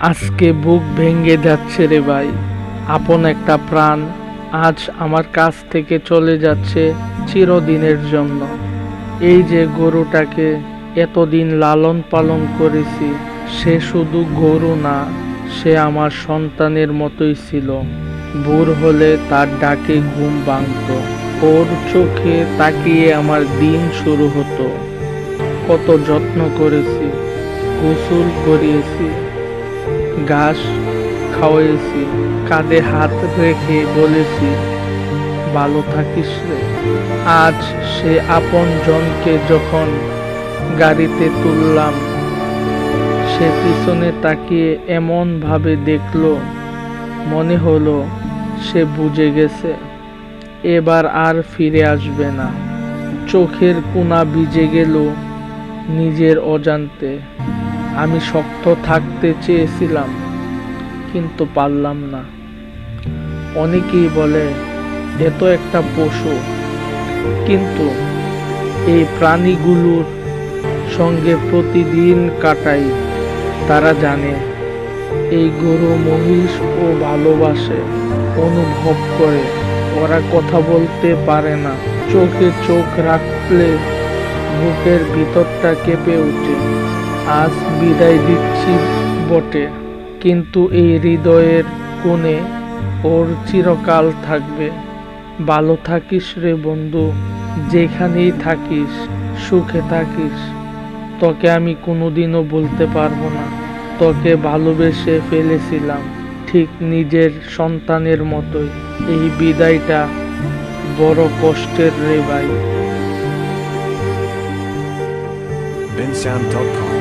আজকে বুক ভেঙে যাচ্ছে রে ভাই। আপন একটা প্রাণ আজ আমার কাছ থেকে চলে যাচ্ছে চিরদিনের জন্য। এই যে গরুটাকে এতদিন লালন পালন করেছি, সে শুধু গরু না, সে আমার সন্তানের মতোই ছিল। ভোর হলে তার ডাকে ঘুম ভাঙত। ওর চোখে তাকিয়ে আমার দিন শুরু হতো। কত যত্ন করেছি, গোসল করিয়েছি। ঘাস খাওয়াইছি, কাঁধে হাত রেখে বলেছি, ভালো থাকিস রে। আজ সে আপন জনকে যখন গাড়িতে তুললাম, সে পিছনে তাকিয়ে এমন ভাবে দেখল, মনে হলো সে বুঝে গেছে, এবার আর ফিরে আসবে না। চোখের কোনা ভিজে গেল নিজের অজান্তে। আমি শক্ত থাকতে চেয়েছিলাম, কিন্তু পারলাম না। অনেকেই বলে এত একটা পশু। কিন্তু এই প্রাণীগুলোর সঙ্গে প্রতিদিন কাটাই। তারা জানে, এই গরু মহিষ ও ভালোবাসে, অনুভব করে। ওরা কথা বলতে পারে না। চোখে চোখ রাখলে বুকের ভিতরটা কেঁপে ওঠে। আজ বিদায় দিচ্ছি বটে, কিন্তু এই হৃদয়ের কোণে ওর চিরকাল থাকবে। ভালো থাকিস রে বন্ধু, যেখানেই থাকিস, সুখে থাকিস। তোকে আমি কোনোদিনও বলতে পারব না, তোকে ভালোবেসে ফেলেছিলাম, ঠিক নিজের সন্তানের মতোই। এই বিদায়টা বড় কষ্টের রে ভাই। Bensound.com